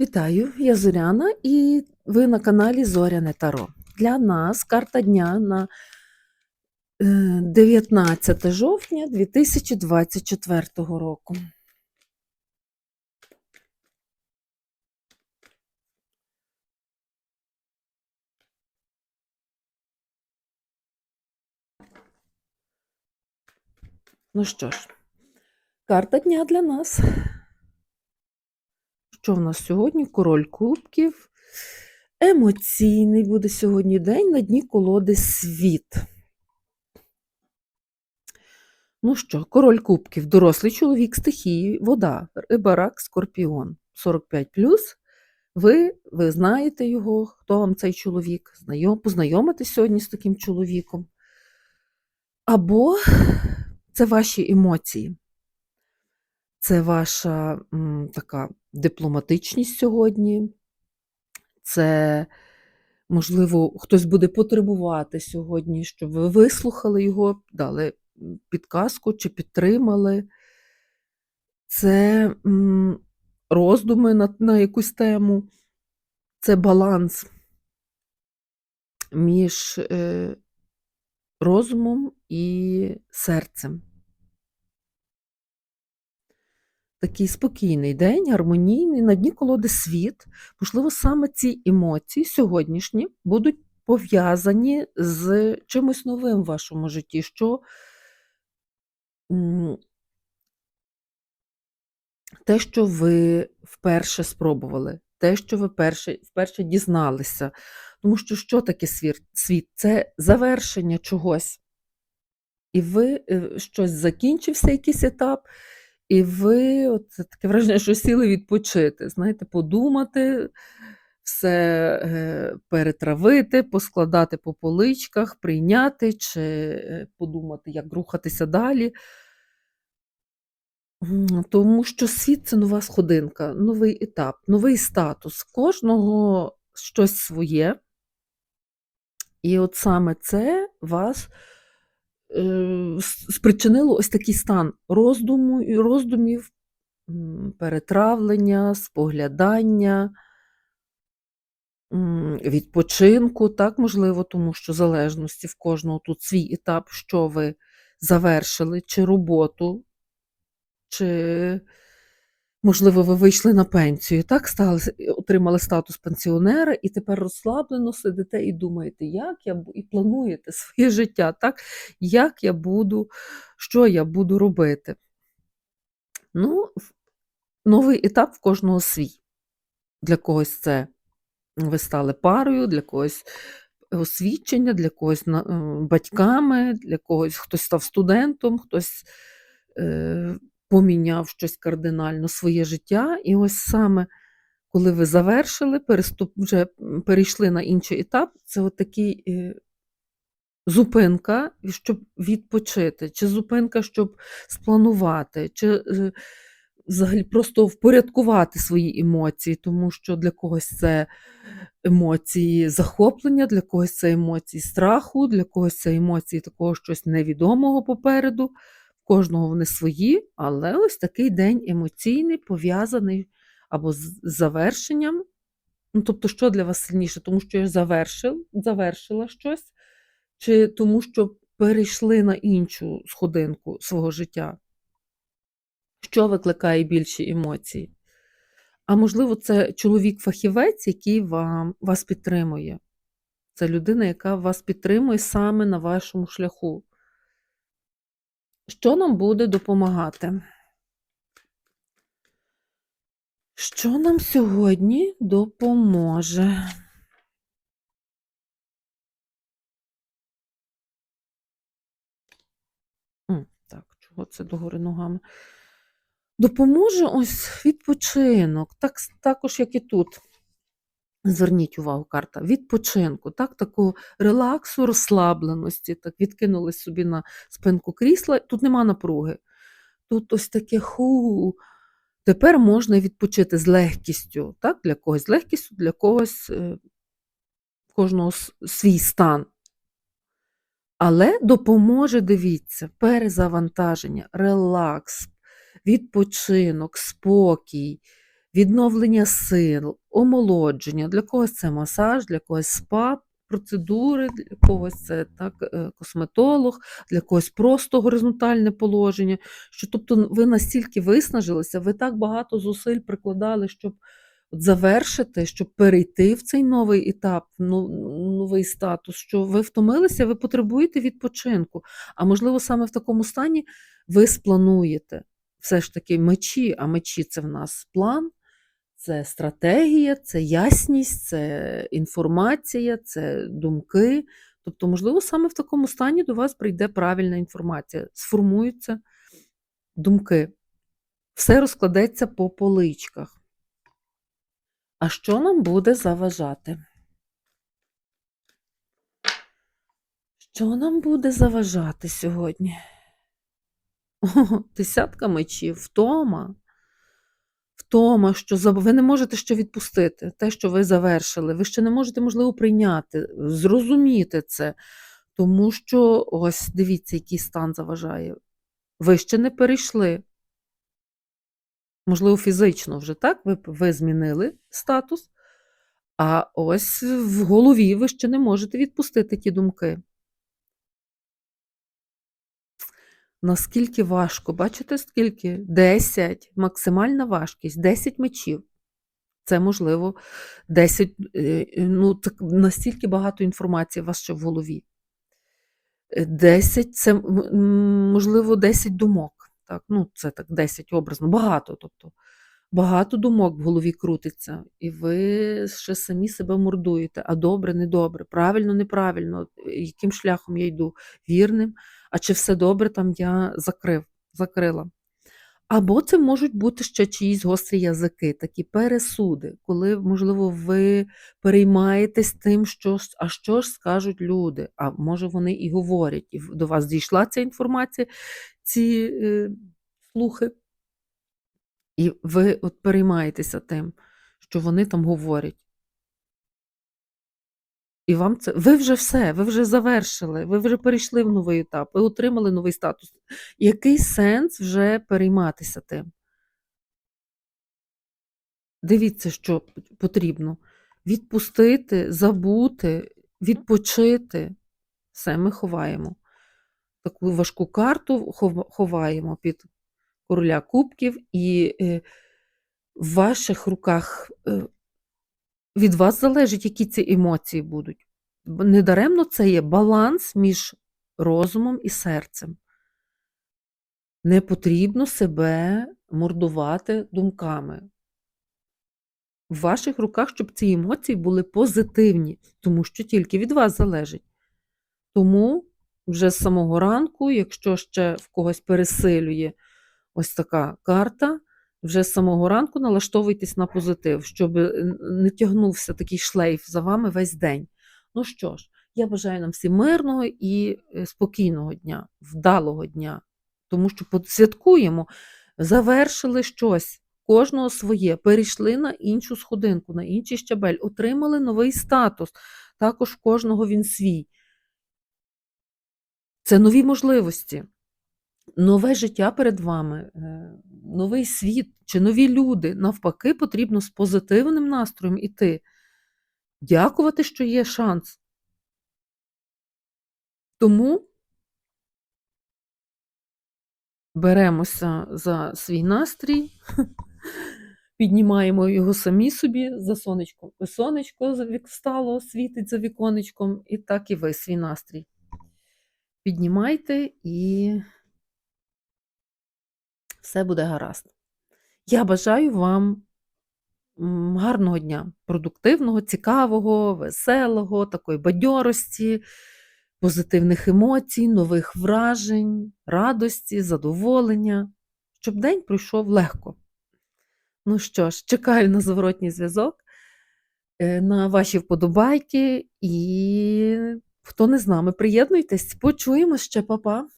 Вітаю, я Зоряна, і ви на каналі Зоряне Таро. Для нас карта дня на е, 19 жовтня 2024 року. Ну що ж, карта дня для нас. Що в нас сьогодні? Король кубків. Емоційний буде сьогодні день на дні колоди світ. Ну що, король кубків, дорослий чоловік стихії, вода, риба, рак, скорпіон. 45 Ви, ви знаєте його, хто вам цей чоловік, знайом, познайомитесь сьогодні з таким чоловіком. Або це ваші емоції. Це ваша м, така дипломатичність сьогодні. Це, можливо, хтось буде потребувати сьогодні, щоб ви вислухали його, дали підказку чи підтримали. Це м, роздуми на, на якусь тему, це баланс між е, розумом і серцем. Такий спокійний день, гармонійний, на дні колоди світ. Можливо, саме ці емоції сьогоднішні будуть пов'язані з чимось новим в вашому житті, що те, що ви вперше спробували, те, що ви перше, вперше дізналися. Тому що що таке світ? світ? Це завершення чогось. І ви е, щось закінчився, якийсь етап, і ви от таке враження, що сіли відпочити, знаєте, подумати, все е, перетравити, поскладати по поличках, прийняти чи е, подумати, як рухатися далі. Тому що світ це нова сходинка, новий етап, новий статус. Кожного щось своє. І от саме це вас спричинило ось такий стан роздуму, роздумів, перетравлення, споглядання, відпочинку, так, можливо, тому що залежності в кожного тут свій етап, що ви завершили, чи роботу, чи, можливо, ви вийшли на пенсію, так, стали, отримали статус пенсіонера, і тепер розслаблено сидите і думаєте, як я і плануєте своє життя, так, як я буду, що я буду робити. Ну, новий етап в кожного свій. Для когось це ви стали парою, для когось освідчення, для когось батьками, для когось хтось став студентом, хтось е, поміняв щось кардинально своє життя. І ось саме коли ви завершили, переступ, вже перейшли на інший етап, це от такий е, зупинка, щоб відпочити, чи зупинка, щоб спланувати, чи е, взагалі просто впорядкувати свої емоції, тому що для когось це емоції захоплення, для когось це емоції страху, для когось це емоції такого щось невідомого попереду. Кожного вони свої, але ось такий день емоційний, пов'язаний або з завершенням. Ну, тобто, що для вас сильніше? Тому що я завершив, завершила щось, чи тому, що перейшли на іншу сходинку свого життя? Що викликає більші емоції? А можливо, це чоловік-фахівець, який вам, вас підтримує. Це людина, яка вас підтримує саме на вашому шляху. Що нам буде допомагати? Що нам сьогодні допоможе? Так, чого це догори ногами? Допоможе ось відпочинок, так, також, як і тут. Зверніть увагу, карта відпочинку, так, такого релаксу, розслабленості, так, відкинули собі на спинку крісла, тут нема напруги. Тут ось таке ху. Тепер можна відпочити з легкістю, так, для когось з легкістю, для когось е, кожного свій стан. Але допоможе, дивіться, перезавантаження, релакс, відпочинок, спокій, відновлення сил, омолодження. Для когось це масаж, для когось спа. Процедури, для когось це так, е, косметолог, для когось просто горизонтальне положення. Що, тобто, ви настільки виснажилися, ви так багато зусиль прикладали, щоб завершити, щоб перейти в цей новий етап, ну, новий статус, що ви втомилися, ви потребуєте відпочинку. А можливо, саме в такому стані ви сплануєте все ж таки мечі, а мечі це в нас план, це стратегія, це ясність, це інформація, це думки. Тобто, можливо, саме в такому стані до вас прийде правильна інформація, сформуються думки, все розкладеться по поличках. А що нам буде заважати? Що нам буде заважати сьогодні? О, десятка мечів, втома. Втома, що ви не можете ще відпустити те, що ви завершили. Ви ще не можете, можливо, прийняти, зрозуміти це. Тому що, ось, дивіться, який стан заважає. Ви ще не перейшли. Можливо, фізично вже так, ви, ви змінили статус, а ось в голові ви ще не можете відпустити ті думки. Наскільки важко, бачите, скільки? 10, максимальна важкість, 10 мечів. Це, можливо, 10, е, ну, так, настільки багато інформації у вас ще в голові. Е, 10 це, м, м, можливо, 10 думок. Так, ну, це так 10 образно, багато. Тобто, багато думок в голові крутиться, і ви ще самі себе мордуєте. А добре, недобре, правильно, неправильно, яким шляхом я йду, вірним, а чи все добре там я закрив, закрила. Або це можуть бути ще чиїсь гострі язики, такі пересуди, коли, можливо, ви переймаєтесь тим, що а що ж скажуть люди, а може вони і говорять, і до вас дійшла ця інформація, ці е, слухи, і ви от переймаєтеся тим, що вони там говорять. І вам це ви вже все, ви вже завершили, ви вже перейшли в новий етап, ви отримали новий статус. Який сенс вже перейматися тим? Дивіться, що потрібно. Відпустити, забути, відпочити. Все, ми ховаємо. Таку важку карту ховаємо під короля кубків, і е, в ваших руках е, від вас залежить, які ці емоції будуть. Недаремно це є баланс між розумом і серцем. Не потрібно себе мордувати думками. В ваших руках, щоб ці емоції були позитивні, тому що тільки від вас залежить. Тому вже з самого ранку, якщо ще в когось пересилює ось така карта, вже з самого ранку налаштовуйтесь на позитив, щоб е, не тягнувся такий шлейф за вами весь день. Ну що ж, я бажаю нам всім мирного і е, спокійного дня, вдалого дня, тому що святкуємо, завершили щось, кожного своє, перейшли на іншу сходинку, на інший щабель, отримали новий статус. Також кожного він свій. Це нові можливості, нове життя перед вами, е, новий світ чи нові люди. Навпаки, потрібно з позитивним настроєм іти. Дякувати, що є шанс. Тому беремося за свій настрій, піднімаємо його самі собі за сонечком. Сонечко встало, світить за віконечком, і так і ви свій настрій. Піднімайте і все буде гаразд. Я бажаю вам гарного дня, продуктивного, цікавого, веселого, такої бадьорості, позитивних емоцій, нових вражень, радості, задоволення, щоб день пройшов легко. Ну що ж, чекаю на зворотній зв'язок, е, на ваші вподобайки і хто не з нами, приєднуйтесь, почуємо ще, па-па.